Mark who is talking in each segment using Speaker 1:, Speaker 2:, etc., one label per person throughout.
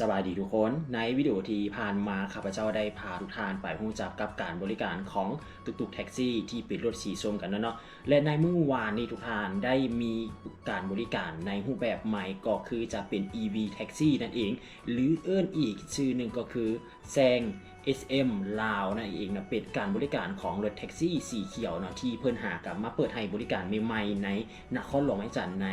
Speaker 1: สบายดีทุกคน ในวิดีโอที่ผ่านมาข้าพเจ้าได้พาทุกท่านไปรู้จักกับการบริการของตุกตุกแท็กซี่ที่เป็นรถสีส้มกันเนาะและในเมื่อวานนี้ทุกท่านได้มีการบริการในรูปแบบใหม่ก็คือจะเป็น EV แท็กซี่นั่นเอง หรือเอื้นอีกชื่อหนึ่งก็คือแซง SM ลาวนั่นเองนะเป็นการบริการของรถแท็กซี่สีเขียวเนาะที่เพิ่นหากลับมาเปิดให้บริการใหม่ๆในนครหลวงไม้จันทน์ใน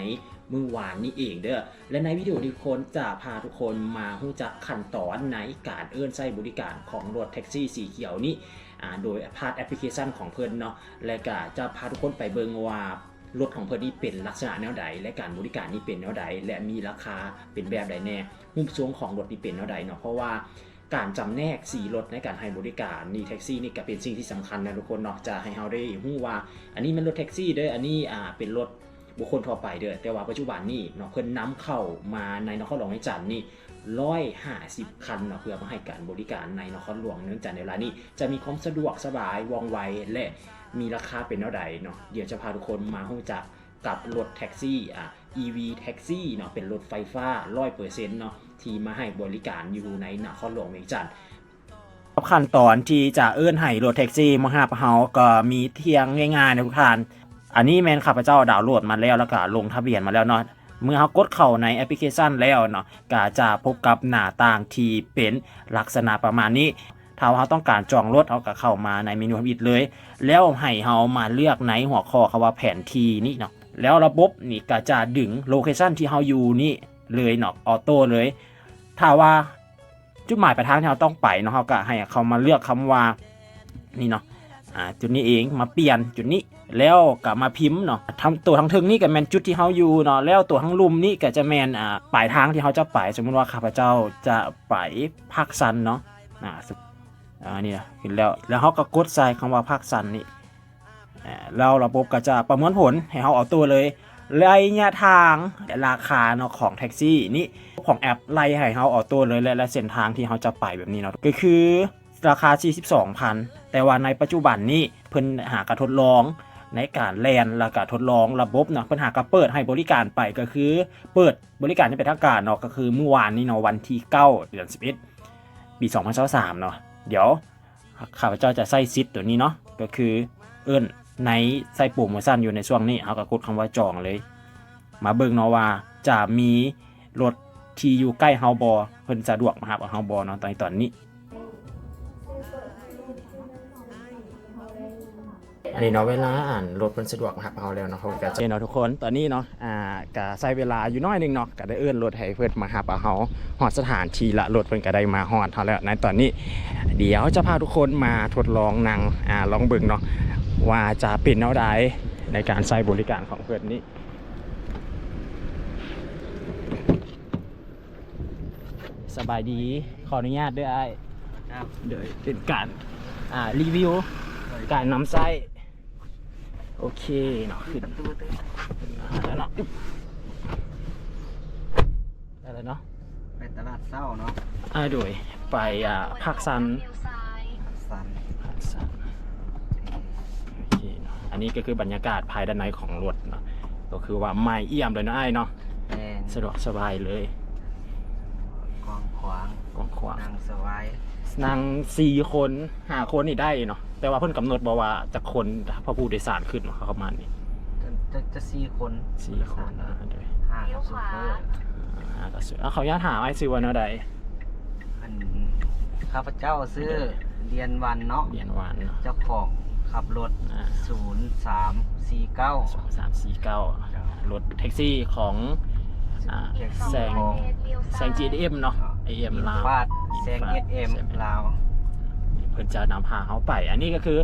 Speaker 1: เมื่อวานนี้เองเด้อและในวิดีโอที่คนจะพาทุกคนมารู้จักขั้นตอนในการเอื้อนใช้บริการของรถแท็กซี่สีเขียวนี้อ่าโดยผ่านแอปพลิเคชันของเพิ่นเนาะและก็จะพาทุกคนไปเบิงว่ารถของเพิ่นนี่เป็นลักษณะแนวใด และการบริการนี่เป็นแนวใด และมีราคาเป็นแบบใดแน่หุ้มทรงของรถนี่เป็นแนวใดเนาะเพราะว่า การจำแนกสีรถในการให้บริการนี่แท็กซี่นี่ก็เป็นสิ่งที่สำคัญนะทุกคนเนาะจะให้เราได้รู้ว่า อันนี้มันรถแท็กซี่เด้ออันนี้อ่าเป็นรถบุคคลทั่วไปเด้อแต่ว่าปัจจุบันนี่เนาะเพิ่นนำเข้ามาในนครหลวงในจันทน์นี่ร้อยห้าสิบคันเนาะเพื่อมาให้การบริการในนครหลวงเนื่องจากในเวลานี้จะมีความสะดวกสบายว่องไวและมีราคาเป็นเท่าใดเนาะเดี๋ยวจะพาทุกคนมารู้จักกับรถแท็กซี่อะ EV แท็กซี่เนาะเป็นรถไฟฟ้า100%เนาะ ที่มาให้บริการอยู่ในนครหลวงเวียงจันทน์ขั้นตอนที่จะเอื้อนให้รถแท็กซี่มาหาเฮาก็มีเทียงง่ายๆนะทุกท่าน อันนี้แมนข้าพเจ้าดาวน์โหลดมาแล้วแล้วก็ลงทะเบียนมาแล้วเนาะเมื่อเขากดเข้าในแอปพลิเคชันแล้วเนาะก็จะพบกับหน้าต่างที่เป็นลักษณะประมาณนี้ ถ้าเราต้องการจองรถเขาก็เข้ามาในเมนูทำอิดเลย แล้วให้เรามาเลือกในหัวข้อคำว่าแผนที่นี่เนาะแล้วระบบนี่ก็จะดึงโลเคชันที่เราอยู่นี่เลยเนาะออโต้เลย ถ้าว่าจุดหมายปลายทางที่เราต้องไปเนาะเขาก็ให้เขามาเลือกคำว่านี่เนาะอ่าจุดนี้เองมาเปลี่ยนจุดนี้แล้วก็มาพิมพ์เนาะทำตัวทั้งทึงนี่ก็แมนจุดที่เขาอยู่เนาะแล้วตัวทั้งลุมนี่ก็จะแมนอ่าปลายทางที่เขาจะไป สมมุติว่าข้าพเจ้าจะไปภาคสันเนาะอ่าสมอ่านี่นะเห็นแล้วแล้วเขาก็กดใส่คำว่าภาคสันนี่แล้วระบบก็จะประมวลผลให้เขาเอาตัวเลย ระยะทางราคาเนาะของแท็กซี่นี่ของแอปไล่ให้เขาเอาตัวเลยและและเส้นทางที่เขาจะไปแบบนี้เนาะก็คือราคา 42,000 แต่ว่าในปัจจุบันนี้เพิ่นหากระทดลองในการแลนแล้วก็ทดลองระบบเนาะเพิ่นหากระเปิดให้บริการไปก็คือ เปิดบริการที่เป็นทางการเนาะก็คือเมื่อวานนี้เนาะวันที่ 9 เดือน 11 ปี 2023เนาะเดี๋ยวข้าพเจ้าจะใส่ซิทตัวนี้เนาะก็คือเอิ้น ในใส่ปุ่มโมชั่นอยู่ในช่วงนี้เอาก็กดคำว่าจองเลย มาเบิ่งเนาะว่าจะมีรถที่อยู่ใกล้เฮาบอเพิ่นสะดวกมาหาเฮาบอเนาะตอนตอนนี้ อันนี้เนาะเวลาอ่านรถมันสะดวกมาหาเราแล้วเนาะเขาก็จะเนาะทุกคนตอนนี้เนาะอ่าก็ใช้เวลาอยู่น้อยหนึงเนาะก็ได้เอื้อนรถให้เพิ่นมาหาเฮาฮอดสถานที่ละรถเพิ่นก็ได้มาฮอดเฮาแล้วในตอนนี้ เดี๋ยวจะพาทุกคนมาทดลองนั่งอ่าลองเบิ่งเนาะ ว่าจะเป็นแนวใดในการใช้บริการของเพิ่นนี้สบายดีขออนุญาตด้วยไอ้าย
Speaker 2: ครับ
Speaker 1: เดี๋ยวเป็นการอ่ารีวิวการนำไส้โอเคเนาะขึ้นแล้วเนาะอึ๊บได้แล้วเนาะ
Speaker 2: ไปตลาดเศร้าเนาะ
Speaker 1: อ่าโดยไปอ่าภาคซัน
Speaker 2: สัน
Speaker 1: ภาคซันโอเคเนาะอันนี้ก็คือบรรยากาศภายด้านในของรถเนาะก็คือว่าไม่เอี่ยมเลยเนาะไอ้ายเนาะ
Speaker 2: แดง
Speaker 1: สะดวกสบายเลย
Speaker 2: กว้างขวาง
Speaker 1: กว้างขวาง
Speaker 2: นั่งสบาย
Speaker 1: นั่งสี่คนห้าคนนี่ได้เนาะแต่ว่าเพิ่นกำหนดบอกว่าจะคนพอผู้โดยสารขึ้นเนาะเขาประมาณนี้
Speaker 2: จะจะจะสี่คน
Speaker 1: สี่คนอ่าโดย
Speaker 2: ห้ากับซูเปอร์
Speaker 1: อ่าก็สวยแล้วเขาญาตถามไอ้ซื้อวันอะไร
Speaker 2: อันข้าพเจ้าซื้อเรียนวันเนาะ
Speaker 1: เรียนวันเนาะ
Speaker 2: เจ้าของ ขับรถ
Speaker 1: อ่า
Speaker 2: ศูนย์สามสี่เก้า
Speaker 1: สองสามสี่เก้ารถแท็กซี่ของ อ่าแซงแซง GM เนาะ AM ลาว
Speaker 2: ฟาดแซงเอสเอ็มลาว
Speaker 1: เพิ่นจะนำพาเขาไป อันนี้ก็คือ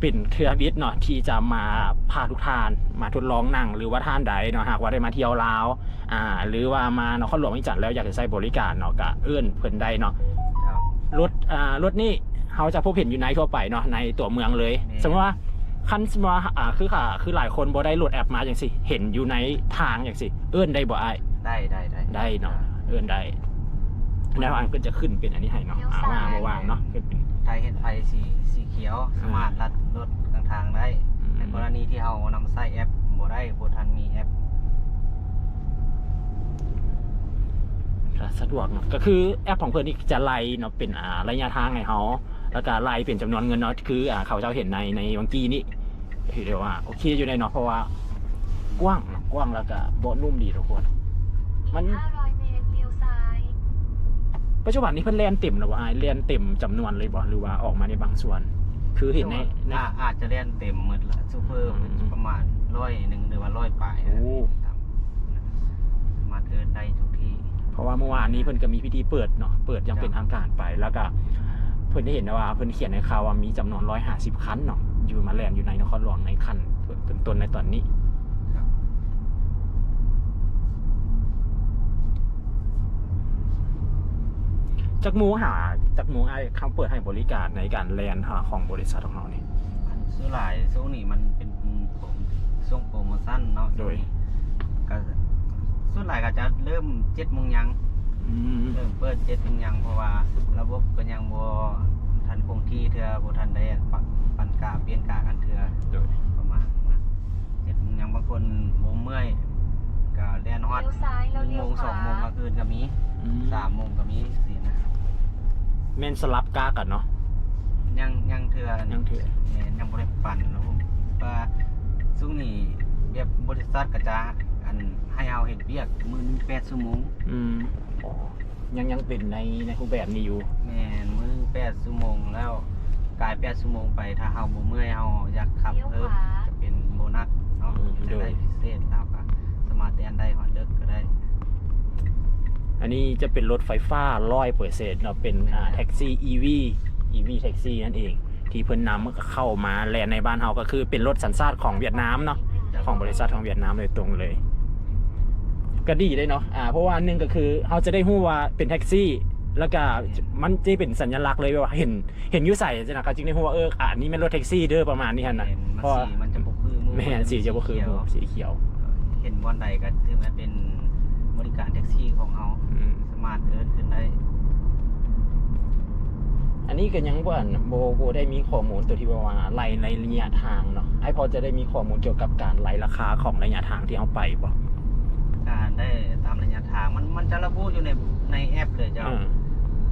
Speaker 1: เป็นเทือบิสเนาะที่จะมาพาทุกท่าน มาทดลองนั่ง หรือว่าท่านใดเนาะหากว่าได้มาเที่ยวลาวอ่า หรือว่ามานครหลวงวิจันทร์แล้วอยากจะใช้บริการเนาะก็เอื้อนเพิ่นได้เนาะ
Speaker 2: เจ้าร
Speaker 1: ถอ่ารถนี่ เขาจะพบเห็นอยู่ในทั่วไปเนาะในตัวเมืองเลย
Speaker 2: นี่
Speaker 1: สมมติว่าคันสมมติว่าอ่าคือค่ะ คือหลายคนบ่ได้โหลดแอปมาอย่างสิ เห็นอยู่ในทางอย่างสิ เอื้อนได้บ่ไอ้าย
Speaker 2: ได้ได้ได้
Speaker 1: ได้เนาะเอื้อนได้แล้วอันก็จะขึ้นเป็นอันนี้ให้เนาะอ่าว่างบ่ว่างเนาะขึ้นเป็น
Speaker 2: ไทยเห็นไฟสีสีเขียวสามารถลัดรถกลางทางได้
Speaker 1: อืม
Speaker 2: ในกรณีที่เรานำใส่แอปบ่ได้บ่ทันมีแอป
Speaker 1: คก็สะดวกเนาะก็คือแอปของเพื่อนนี่จะไล่เนาะเป็นอ่าระยะทางให้เขา แล้วก็ไล่เป็นจำนวนเงินเนาะคืออ่าเขาเจ้าเห็นในในวังกี้นี่ถือได้ว่าโอเคอยู่ในเนาะเพราะว่ากว้างเนาะกว้างแล้วก็เบาะนุ่มดีทุกคน มัน
Speaker 3: 500เมตรเลี้ยวซ้าย
Speaker 1: ปัจจุบันนี้เพิ่นเล่นเต็มแล้วว่าเล่นเต็มจำนวนเลยบ่หรือว่าออกมาในบางส่วน คือเห็นในใน
Speaker 2: อ่าอาจจะเล่นเต็มหมดละซูเปอร์
Speaker 1: อืม
Speaker 2: ประมาณร้อยหนึ่งหรือว่าร้อยปลาย
Speaker 1: โอ้
Speaker 2: ครับสามารถเอินได้ทุกที่
Speaker 1: เพราะว่าเมื่อวานนี้เพิ่นก็มีพิธีเปิดเนาะเปิดอยังเป็นทางการไปแล้วก็ เพิ่นได้เห็นว่าเพิ่นเขียนในข่าวว่ามีจำนวน150คันเนาะอยู่มาแลนด์อยู่ในนครหลวงในคันเป็นต้นในตอนนี้
Speaker 2: ครับ
Speaker 1: จักหมูหาจักหมูไอ้เขาเปิดให้บริการในการแลนด์หาของบริษัทของเรานี่
Speaker 2: อันซื้อหลายช่วงนี้มันเป็นผมช่วงโปรโมชั่นเนาะ
Speaker 1: โดย
Speaker 2: ก็ส่วนหลายก็จะเริ่มเจ็ดโมงยัง
Speaker 1: อืม
Speaker 2: เริ่มเปิดเจ็ดโมงยังเพราะว่าระบบก็ยังบ่ทันคงที่เทื่อ บ่ทันได้ปรับปันกาเปลี่ยนกากันเทื่อ
Speaker 1: โดย
Speaker 2: ประมาณนะเจ็ดโมงยังบางคนบ่เมื่อยก็เรียนฮอด
Speaker 3: เลี้ยวซ้าย
Speaker 2: ห
Speaker 3: แล้ว
Speaker 2: นึ่ง
Speaker 3: เลี้
Speaker 2: โม
Speaker 3: ยว
Speaker 2: ง
Speaker 3: ข
Speaker 2: สอง
Speaker 3: วา
Speaker 2: โมงกลางคืนก็มี
Speaker 1: อืม
Speaker 2: สามโมงก็มีสินะ
Speaker 1: แม่นสลับกากันเนาะ
Speaker 2: ยังยังเทื่อ
Speaker 1: ยังถือ
Speaker 2: แม่นยังบ่ได้ปั่นแล้วว่าซุ่งนี้แบบบริษัทก็จะอันให้เอาเฮ็ดเวียกมื้อหนึง8ชั่วโมง
Speaker 1: อืมอ๋อยังยังเป็นในในรูปแบบนี้อยู่
Speaker 2: แม่นมื้อ8ชั่วโมงแล้ว กลาย8ชั่วโมงไปถ้าเฮาบ่เมื่อยเฮาอยากขับ
Speaker 3: เลี้ยว
Speaker 2: เพิ่
Speaker 3: ข
Speaker 2: ม
Speaker 3: วา
Speaker 2: จะเป็นโบนัสเนาะ
Speaker 1: อืม
Speaker 2: จะได้พิเศษเราก็สามารถเรียนได้ฮอดเลิกก็ได้
Speaker 1: อันนี้จะเป็นรถไฟฟ้าร้อยเปอร์เซ็นต์เนาะเป็นอ่าแท็กซี่ EV EV แท็กซี่นั่นเอง ที่เพิ่นนำเข้ามาแลนด์ในบ้านเฮาก็คือเป็นรถสัญชาติของเวียดนามเนาะของบริษัทของเวียดนามโดยตรงเลย ก็ดีได้เนาะอ่าเพราะว่าหนึ่งก็คือเขาจะได้รู้ว่าเป็นแท็กซี่ แล้วก็มันจะเป็นสัญลักษณ์เลยว่าเห็นเห็นอยูใส่จะนะก็จึงได้รู้ว่าเอออ่านี่เป็นรถแท็กซี่เด้อประมาณนี้ฮะนะ
Speaker 2: แม่นมัน
Speaker 1: เพราะว่า
Speaker 2: สีมันจะบ่คือห
Speaker 1: แม่นสีจะบ่คือหมู่สีเขียว
Speaker 2: เห็นวันใดก็ถือว่าเป็นบริการแท็กซี่ของเฮา
Speaker 1: อืม
Speaker 2: สามารถเอิ้นขึ้นได้
Speaker 1: อันนี้ก็ยังว่าโบโบได้มีข้อมูลตัวที่ว่าไล่ในระยะทางเนาะไอพอจะได้มีข้อมูลเกี่ยวกับการไล่ราคาของระยะทางที่เอาไปบ่
Speaker 2: การได้ตามระยะทางมันมันจะระบุอยู่ในในแอปเลยเจ้า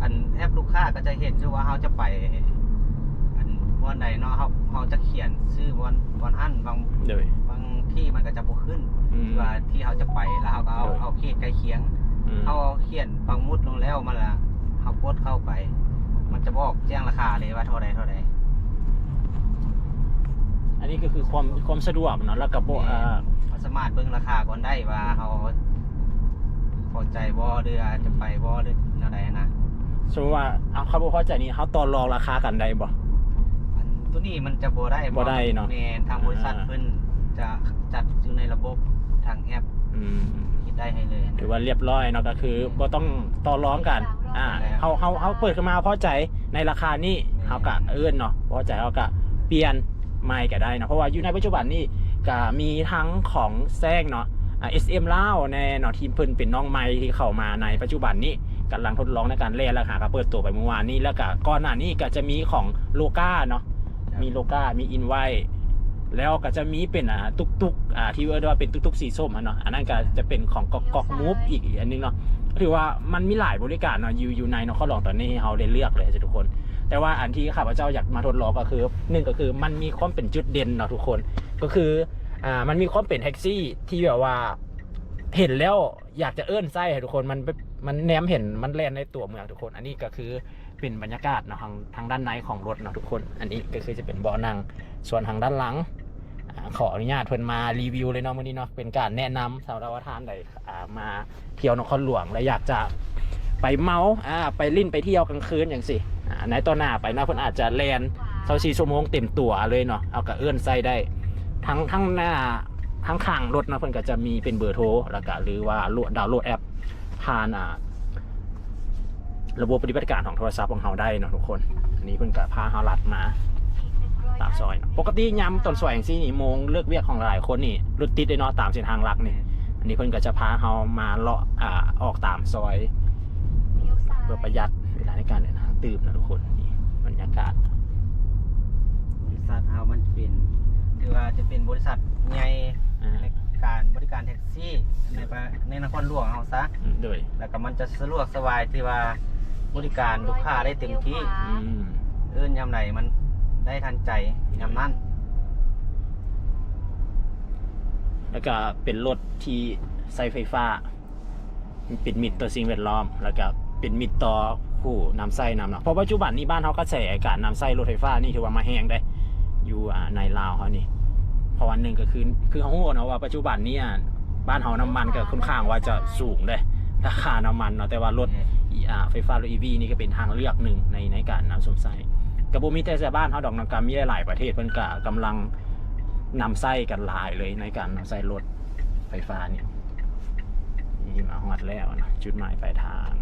Speaker 1: อืม
Speaker 2: อันแอปลูกค้าก็จะเห็นอยู่ว่าเขาจะไป อันวันใดเนาะเขาเขาจะเขียนชื่อวันวันอันบาง
Speaker 1: เดย
Speaker 2: บางที่มันก็จะบ่ขึ้น
Speaker 1: อืม
Speaker 2: ว่าที่เขาจะไปแล้วเขาก็เอา
Speaker 1: โดย
Speaker 2: เอาเขตใกล้เคียง
Speaker 1: อืม
Speaker 2: เขาเขียนบางมุดลงแล้วมันละเขากดเข้าไป มันจะบอกแจ้งราคาเลยว่าเท่าใดเท่าใด
Speaker 1: อันนี้ก็คือความความสะดวกเนาะแล้วก็บ่อ่า
Speaker 2: เขาสามารถเบิ่งราคาก่อนได้ว่าเขาพอใจบ่หรืออาจจะไปบ่หรืออะไรนะ
Speaker 1: สมมติว่าเอาเขาบ่พอใจนี่เขาต่อรองราคากันได้บ่
Speaker 2: อันตัวนี้มันจะบ่ได้
Speaker 1: บ่ได้เนาะ
Speaker 2: แม่นทางบริษัท
Speaker 1: อ่า
Speaker 2: เพิ่นจะจัดอยู่ในระบบทางแอป
Speaker 1: อืม
Speaker 2: คิดได้ให้เลยนะ
Speaker 1: ถือว่าเรียบร้อยเนาะก็คือบ่ต้องต่อรองกัน อ่าเฮาเฮาเฮาเปิดขึ้นมาพอใจในราคานี้เฮาก็เอิ้นเนาะพอใจเฮาก็เปลี่ยนใหม่ก็ได้เนาะเพราะว่าอยู่ในปัจจุบันนี้ก็มีทั้งของแซงเนาะอ่า SM ลาวแน่เนาะทีมเพิ่นเป็นน้องใหม่ที่เข้ามาในปัจจุบันนี้ กำลังทดลองในการเล่นแล้วค่ะก็เปิดตัวไปเมื่อวานนี้แล้วก็ก่อนหน้านี้ก็จะมีของโลกาเนาะมีโลกามีอินไวแล้วก็จะมีเป็นอ่าตุกตุกอ่าที่เรียกว่าเป็นตุกตุกสีส้มอะเนาะอันนั้นก็จะเป็นของกอกกอกมูฟอีกอันนึงเนาะถือว่ามันมีหลายบริการเนาะอยู่อยู่ในเนาะเขาลองตอนนี้ให้เราได้เลือกเลยจ้ะทุกคน แต่ว่าอันที่ข้าพเจ้าอยากมาทดลองก็คือหนึ่งก็คือมันมีความเป็นจุดเด่นเนาะทุกคนก็คืออ่ามันมีความเป็นแท็กซี่ที่แบบว่าเห็นแล้วอยากจะเอื้อนไส้ให้ทุกคนมัน มันแนมเห็นมันแล่นในตัวเมืองทุกคน อันนี้ก็คือเป็นบรรยากาศเนาะทางทางด้านในของรถเนาะทุกคน อันนี้ก็คือจะเป็นเบาะนั่งส่วนทางด้านหลังขออนุญาตเพิ่นมารีวิวเลยเนาะวันนี้เนาะเป็นการแนะนำสำหรับว่าท่านใดมาเที่ยวนครหลวงและอยากจะไปเมาอ่าไปลิ่นไปเที่ยวกลางคืนอย่างสิอ่าในตอนหน้าไปนะเพิ่นอาจจะแลนเซาซีชั่วโมงเต็มตัวเลยเนาะเอากระเอื้อนใส่ได้ ทั้งทั้งหน้าทั้งข้างรถนะเพิ่นก็จะมีเป็นเบอร์โทรแล้วก็หรือว่าโหลดดาวน์โหลดแอป ผ่านอ่าระบบปฏิบัติการของโทรศัพท์ของเราได้เนาะทุกคน อันนี้เพิ่นก็พาเฮาลัดมาตามซอยเนาะปกติยามตอนซอยอย่างซี่นี่โมงเลิกเวียกของหลายคนนี่รถติดเลยเนาะตามเส้นทางหลักนี่อันนี้เพิ่นก็จะพาเฮามาเลาะอ่าออกตามซอย
Speaker 3: เลี้ยวซ้าย
Speaker 1: เพื่อประหยัดเวลาในการเดินทางตื่นนะทุกคนนี่บรรยากาศ
Speaker 2: บริษัทเฮามันเป็นถือว่าจะเป็นบริษัทใหญ่
Speaker 1: อ่า
Speaker 2: ใน การบริการแท็กซี่ในประในนครหลวงเฮาซะ
Speaker 1: อืมโดย
Speaker 2: แล้วก็มันจะสะดวกสบายที่ว่าบริการลูกค้าได้เต็มที่
Speaker 1: อืม
Speaker 2: เอื้นยามไหนมันได้ทันใจยามนั้น
Speaker 1: แล้วก็เป็นรถที่ใช้ไฟฟ้า เป็นมิตรต่อสิ่งแวดล้อม แล้วก็เป็นมิตรต่อผู้นำไส้นำเนาะเพราะปัจจุบันนี้บ้านเขาก็ใช้การนำไส้รถไฟฟ้านี่ถือว่ามาแห้งได้ อยู่อ่าในลาวเขานี่เพ ราะวันหนึ่งก็คือคือเขาโง่เนาะว่าปัจจุบันนี้อะบ้านเขาน้ำมันก็ค่อนข้างว่าจะสูงเลยราคาน้ำมันเนาะแต่ว่ารถไฟฟ้ารถ EV นี่ก็เป็นทางเลือกหนึ่งในในการนำสมไส้กระบุมีแต่แต่บ้านเขาดอกนังกามีหลายประเทศเพิ่นก็กำลังนำไส้กันหลายเลยในการนำไส้รถไฟฟ้าเนี่ยนี่มาฮอดแล้วนะจุดหมายปลายทาง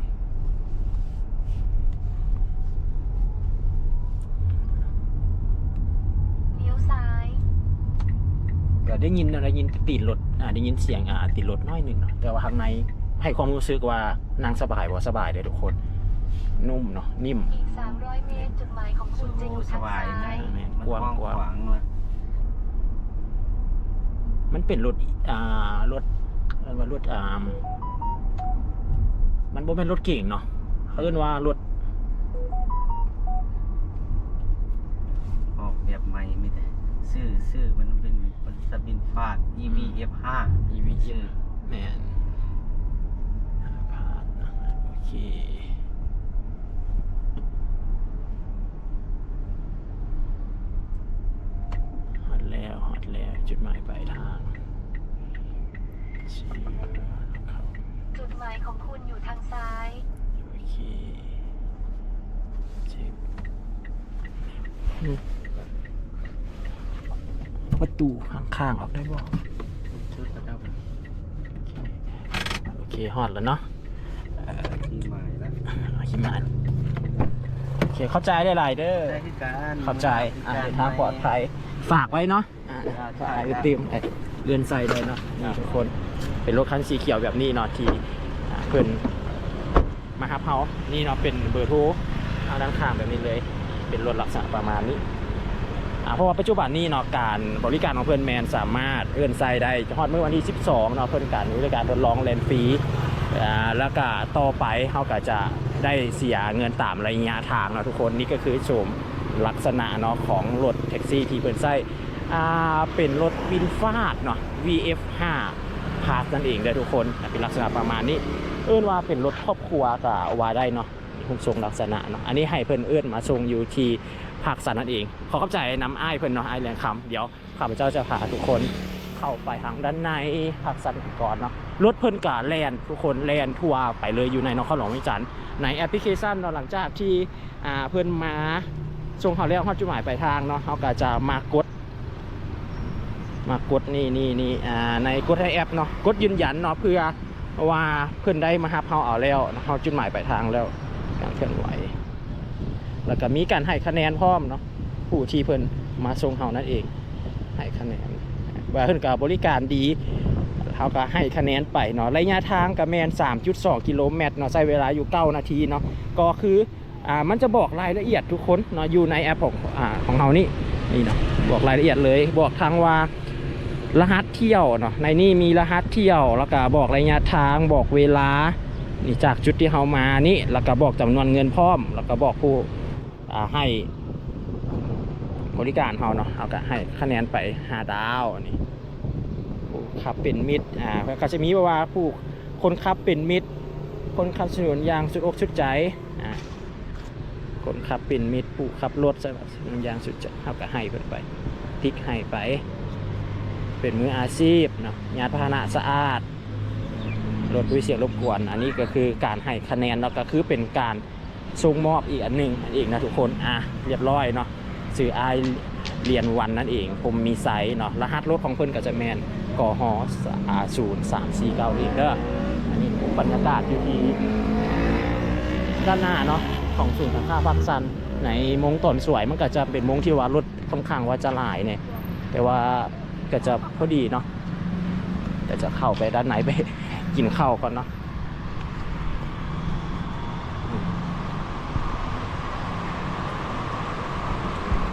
Speaker 3: เลี้ยวซ้าย
Speaker 1: ก็ได้ยินได้ยินตีนรถอ่าได้ยินเสียงอ่าตีนรถน้อยหนึ่งเนาะแต่ว่าข้างในให้ความรู้สึกว่านั่งสบายว่าสบายเลยทุกคน นุ่มเนาะนิ่ม
Speaker 3: อีก300เมตรจุดหมายของคุณจะอยู่
Speaker 2: ส
Speaker 3: ทาง
Speaker 2: บาย
Speaker 3: ซ้า
Speaker 2: นะ
Speaker 3: ย
Speaker 1: แม่น
Speaker 2: มัน
Speaker 1: กว้าง
Speaker 2: กว้าง
Speaker 1: กว้าง
Speaker 2: ขวางเลย
Speaker 1: มันเป็นรถอ่ารถเรียกว่ารถอ่ามันบ่เป็นรถเก่งเนาะเขาเรียกว่ารถ
Speaker 2: แต่ชื่อชื่อมันเป็นบริษัทบินฟาด EVF5
Speaker 1: EV
Speaker 2: ชื่อ
Speaker 1: แมนผ่านนะโอเค ฮอดแล้ว ฮอดแล้ว จุดหมายปลายทางชี้เข้า
Speaker 3: จุดหมายของคุณอยู่ทางซ้าย
Speaker 1: โอเคเช็ค ประตูข้างๆออกได้บ่
Speaker 2: ชื่อกระ
Speaker 1: โอเคฮอดแล้วเนาะ
Speaker 2: ที่หมายแล้ว
Speaker 1: เอาหิมะโอเคเข้าใจได้หลายเด้อเข้าใจอ่าทางปลอดภัยฝากไว้เนาะอ่าฝากไว้เติมเรือนใส่เลยเนาะนี่ทุกคนเป็นรถคันสีเขียวแบบนี้เนาะที่เพิ่นมาฮับเฮานี่เนาะเป็นเบอร์โทรเอาด้านข้างแบบนี้เลย เป็นรถลักษณะประมาณนี้ เพราะว่าปัจจุบันนี้เนาะการบริการของเพิ่อนแมนสามารถเอื้อนใส่ได้ฮอดเมื่อวันที่ 12เนาะเพิ่อนการบริการทดลองเลนฟรีแล้วก็ต่อไปเฮาก็จะได้เสียเงินตามระยะทางเนาะทุกคนนี่ก็คือชมลักษณะเนาะของรถแท็กซี่ที่เพิ่อนใช้อ่เป็นรถวินฟาดเนาะ VF5 พาสนั่นเองเด้ทุกคนเป็นลักษณะประมาณนี้ เอื้นว่าเป็นรถครอบครัวก็ว่าได้เนาะทุกทรงลักษณะเนาะอันนี้ให้เพิ่อนเอื้นมาทรงอยู่ที่ ภาคสันนั่นเอง ขอเข้าใจน้ำอ้ายเพิ่นเนาะอ้ายแรงคำเดี๋ยวข้าพเจ้าจะพาทุกคนเข้าไปทางด้านในภาคสันก่อนเนาะรถเพิ่นกาแลนทุกคนแลนทัวร์ไปเลยอยู่ในนครหลวงวิจันทร์ในแอปพลิเคชันเนาะหลังจากที่อ่าเพิ่นมาส่งเขาแล้วฮอดจุดหมายปลายทางเนาะเขาก็จะมากดมากดนี่นี่นี่อ่าในกดในแอปเนาะกดยืนยันเนาะเพื่อว่าเพื่อนได้มาฮับเฮาเอาแล้วเนาะเฮาจุดหมายปลายทางแล้วการเคลื่อนไหว แล้วก็มีการให้คะแนนพร้อมเนาะผู้ที่เพิ่นมาส่งเฮานั่นเองให้คะแนนว่าเพิ่นก็บริการดีเฮาก็ให้คะแนนไปเนาะระยะทางก็แมน3.2 กิโลเมตรเนาะใช้เวลาอยู่ 9 นาทีเนาะก็คืออ่ามันจะบอกรายละเอียดทุกคนเนาะอยู่ในแอปของอ่าของเฮานี่นี่เนาะบอกรายละเอียดเลย บอกทางว่ารหัสเที่ยวเนาะในนี่มีรหัสเที่ยวแล้วก็บอกระยะทางบอกเวลานี่จากจุดที่เรามานี่แล้วก็บอกจำนวนเงินพร้อม แล้วก็บอกผู้ ให้บริการเราเนาะเอาก็ให้คะแนนไป5ดาวนี่ผู้ขับเป็นมิตรอ่าก็จะมีว่าผู้คนขับเป็นมิตร คนขับสนุนยางสุดอกสุดใจอ่าคนขับเป็นมิตรผู้ขับรถสนับสนุนยางสุดใจเอาก็ให้เพิ่นไปทิกให้ไป เป็นมืออาชีพเนาะยานพาหนะสะอาดลดด้วยเสียงรบกวน อันนี้ก็คือการให้คะแนนแล้วก็คือเป็นการ ส่งมอบอีกอันหนึ่งอันอีกนะทุกคนอะเรียบร้อยเนาะสื่อไอเรียนวันนั่นเอง ผมมีไซส์เนาะรหัสรถของเพิ่นก็จะแมนกอฮศูนย์สามสี่เก้าเองเด้ออันนี้บรรยากาศอยู่ที่ด้านหน้าเนาะของศูนย์สังฆาพักซันในมงต้นสวยมันก็จะเป็นมงที่ว่ารถค่อนข้างว่าจะหลายเนี่ยแต่ว่าก็จะพอดีเนาะแต่จะเข้าไปด้านไหนไปกินข้าวก่อนเนาะ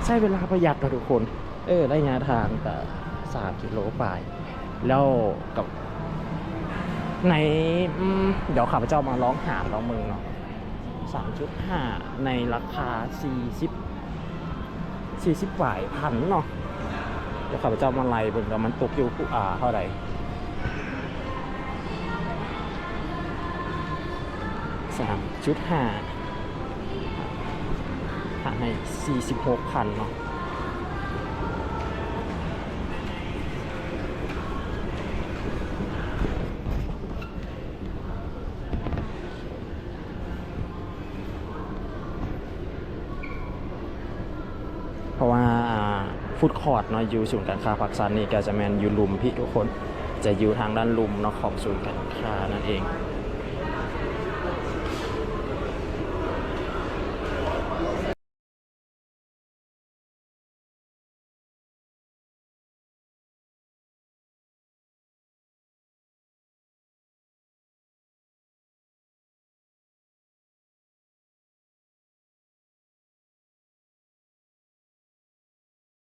Speaker 1: ใช้เวลาประหยัดนะทุกคน เออระยะทางก็สามกิโลไปแล้วกับในเดี๋ยวข้าพเจ้ามาร้องหาร้องมึงเนาะสามจุดห้าในราคาสี่สิบสี่สิบฝ่ายพันเนาะเดี๋ยวข้าพเจ้ามาไล่เบิ่งว่ามันตกอยู่อ่าเท่าไหร่สามจุดห้า หาให้สี่สิบหกพันเนาะเพราะว่าฟุตคอร์ดเนาะอยู่ศูนย์การค้าปักสันนี่ก็จะแมนอยู่ลุมพี่ทุกคนจะอยู่ทางด้านลุมเนาะของศูนย์การค้านั่นเอง